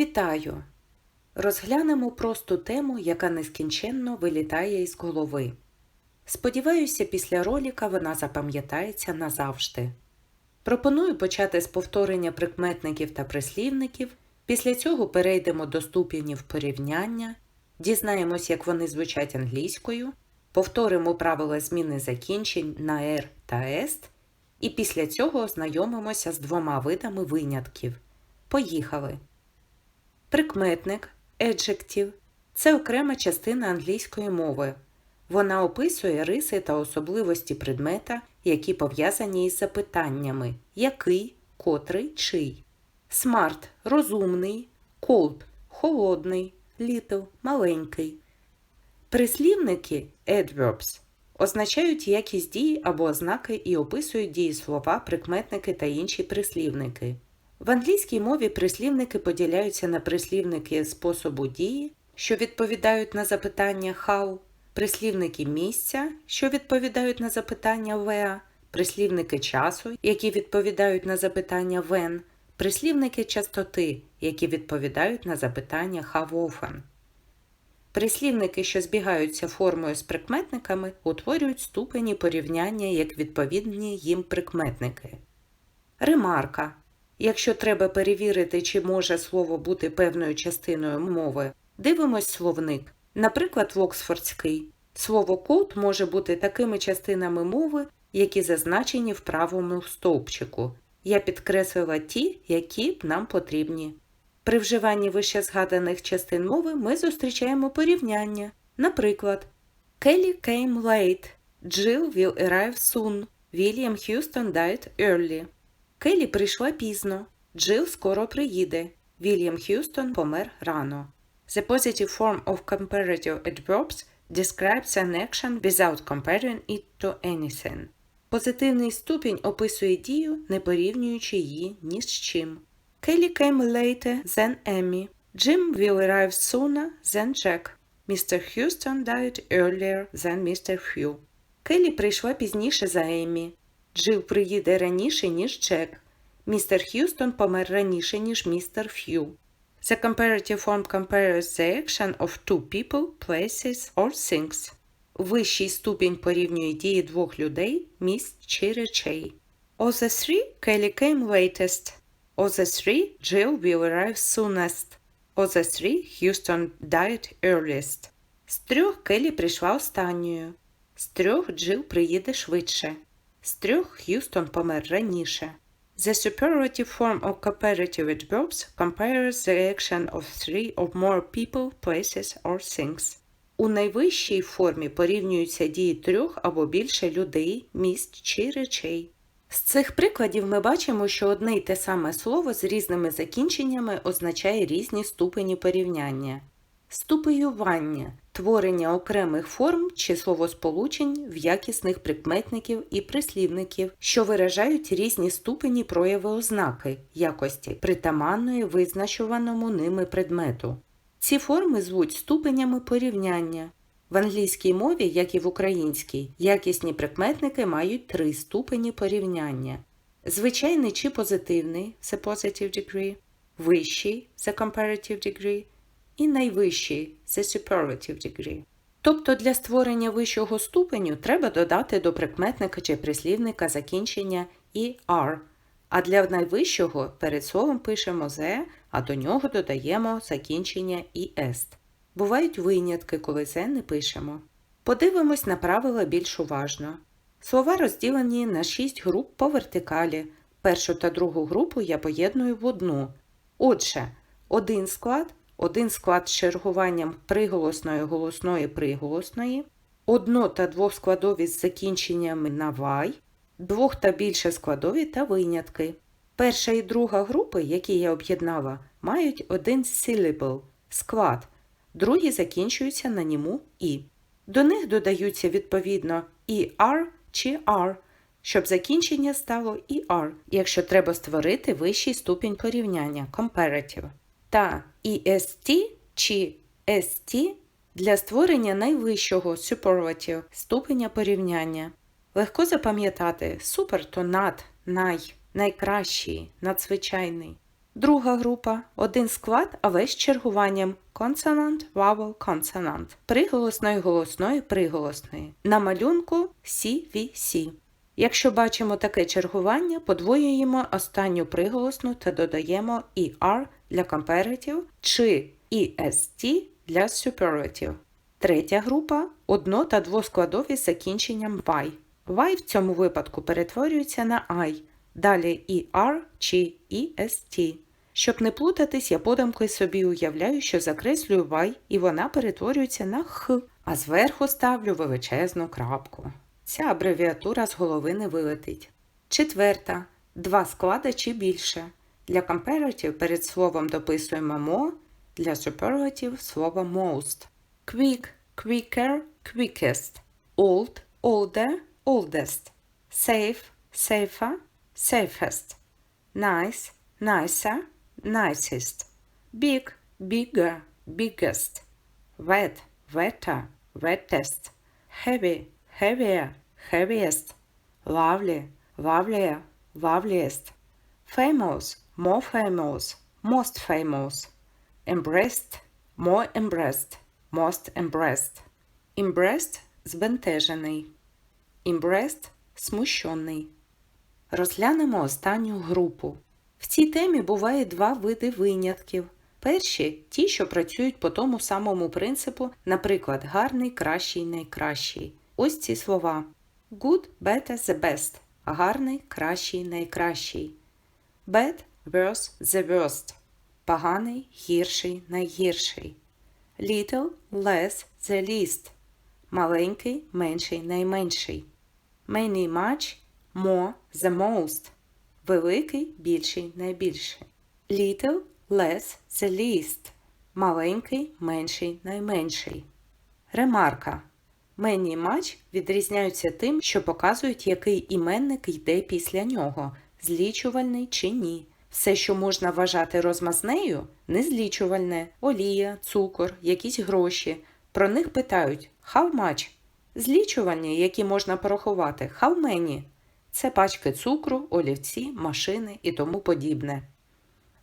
Вітаю! Розглянемо просту тему, яка нескінченно вилітає із голови. Сподіваюся, після роліка вона запам'ятається назавжди. Пропоную почати з повторення прикметників та прислівників, після цього перейдемо до ступенів порівняння, дізнаємось, як вони звучать англійською, повторимо правила зміни закінчень на «р» та «ест», і після цього ознайомимося з двома видами винятків. Поїхали! Прикметник adjective – це окрема частина англійської мови. Вона описує риси та особливості предмета, які пов'язані із запитаннями який, котрий, чий. Smart – розумний, cold – холодний, little – маленький. Прислівники adverbs означають якість дії або ознаки і описують дієслова, прикметники та інші прислівники. В англійській мові прислівники поділяються на прислівники способу дії, що відповідають на запитання how, прислівники місця, що відповідають на запитання where, прислівники часу, які відповідають на запитання when, прислівники частоти, які відповідають на запитання how often. Прислівники, що збігаються формою з прикметниками, утворюють ступені порівняння як відповідні їм прикметники. Ремарка. Якщо треба перевірити, чи може слово бути певною частиною мови, дивимось словник. Наприклад, в Оксфордський. Слово код може бути такими частинами мови, які зазначені в правому стовпчику. Я підкреслила ті, які нам потрібні. При вживанні вище згаданих частин мови ми зустрічаємо порівняння. Наприклад, Kelly came late, Jill will arrive soon, William Houston died early. Келі прийшла пізно, Джил скоро приїде, Вільям Х'юстон помер рано. The positive form of comparative adverbs describes an action without comparing it to anything. Позитивний ступінь описує дію, не порівнюючи її ні з чим. Kelly came later than Emmy. Jim will arrive sooner than Jack. Mr. Houston died earlier than Mr. Hugh. Келі прийшла пізніше за Еммі. Джил приїде раніше, ніж Джек. Містер Х'юстон помер раніше, ніж містер Ф'ю. The comparative form compares the action of two people, places or things. Вищий ступінь порівнює дії двох людей, місць чи речей. Of the three, Kelly came latest. Of the three, Jill will arrive soonest. Of the three, Houston died earliest. З трьох Келі прийшла останньою. З трьох Джил приїде швидше. З трьох Х'юстон помер раніше. The superlative form of comparative adverbs compares the action of three or more people, places or things. У найвищій формі порівнюються дії трьох або більше людей, місць чи речей. З цих прикладів ми бачимо, що одне й те саме слово з різними закінченнями означає різні ступені порівняння. Ступеювання творення окремих форм чи словосполучень в якісних прикметників і прислівників, що виражають різні ступені прояви ознаки, якості, притаманної визначуваному ними предмету. Ці форми звуть ступенями порівняння. В англійській мові, як і в українській, якісні прикметники мають три ступені порівняння. Звичайний чи позитивний the positive degree, вищий the comparative degree і найвищий це superlative degree. Тобто для створення вищого ступеню треба додати до прикметника чи прислівника закінчення «er», а для найвищого перед словом пишемо «the», а до нього додаємо закінчення «est». Бувають винятки, коли «the» не пишемо. Подивимось на правила більш уважно. Слова розділені на 6 груп по вертикалі. Першу та другу групу я поєдную в одну. Отже, один склад один склад з чергуванням приголосної голосної приголосної, одно та двохскладові з закінченнями на вай, двох та більше складові та винятки. Перша і друга групи, які я об'єднала, мають один syllable – склад, другі закінчуються на німу і. До них додаються відповідно і «r» чи «r», щоб закінчення стало «er», якщо треба створити вищий ступінь порівняння comparative та EST чи ST для створення найвищого superlative ступеня порівняння. Легко запам'ятати супер то над, най, найкращий, надзвичайний. Друга група один склад, але з чергуванням consonant, vowel, consonant, приголосної, голосної, приголосної. На малюнку CVC. Якщо бачимо таке чергування, подвоюємо останню приголосну та додаємо ER для comparative чи EST для superlative. Третя група одно- та двоскладові з закінченням Y. Y в цьому випадку перетворюється на I, далі ER чи EST. Щоб не плутатись, я подумки собі уявляю, що закреслюю Y і вона перетворюється на Х, а зверху ставлю величезну крапку. Ця абревіатура з голови не вилетить. Четверта. Два склади чи більше. Для comparative перед словом дописуємо more, для superlative слово most. Quick, quicker, quickest. Old, older, oldest. Safe, safer, safest. Nice, nicer, nicest. Big, bigger, biggest. Wet, wetter, wettest. Heavy, heavier, heaviest. Lovely, lovelier, loveliest. Famous, more famous, most famous. Embraced, more embraced, most embraced. Impressed – збентежений. Impressed – смущений. Розглянемо останню групу. В цій темі буває два види винятків. Перші ті, що працюють по тому самому принципу, наприклад, гарний, кращий, найкращий. Ось ці слова: Good, better, the best. Гарний, кращий, найкращий. Bad, worse, the worst. Поганий, гірший, найгірший. Little, less, the least. Маленький, менший, найменший. Many, much, more, the most. Великий, більший, найбільший. Little, less, the least. Маленький, менший, найменший. Ремарка. Many much відрізняються тим, що показують, який іменник йде після нього, злічувальний чи ні. Все, що можна вважати розмазнею, незлічувальне, олія, цукор, якісь гроші. Про них питають how much? Злічувальні, які можна порахувати, how many? Це пачки цукру, олівці, машини і тому подібне.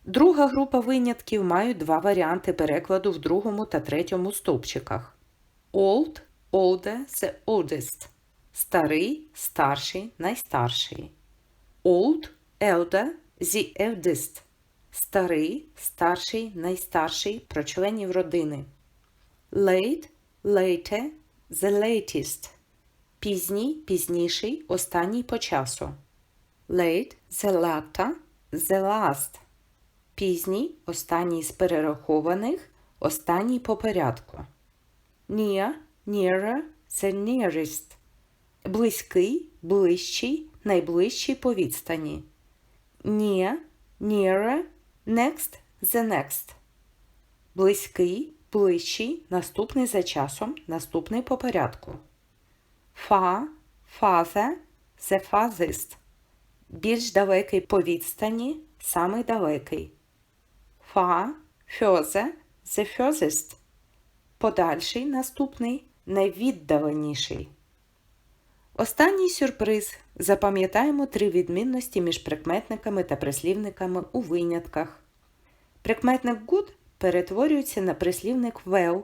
Друга група винятків мають два варіанти перекладу в другому та третьому стовпчиках. Old, older, the oldest. Старий, старший, найстарший. Old, elder, the eldest. Старий, старший, найстарший про членів родини. Late, later, the latest. Пізній, пізніший, останній по часу. Late, the latter, the last. Пізній, останній з перерахованих, останній по порядку. Near, nearer, the nearest. Близький, ближчий, найближчий по відстані. Near, nearer, next, the next. Близький, ближчий, наступний за часом, наступний по порядку. Far, farther, the farthest. Більш далекий по відстані, самий далекий. Far, further, the furthest. Подальший, наступний, найвіддаленіший. Останній сюрприз. Запам'ятаємо три відмінності між прикметниками та прислівниками у винятках. Прикметник good перетворюється на прислівник well,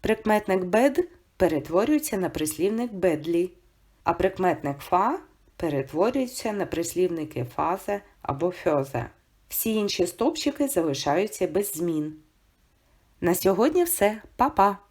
прикметник bad перетворюється на прислівник badly, а прикметник far перетворюється на прислівники farther або further. Всі інші стовпчики залишаються без змін. На сьогодні все. Па-па!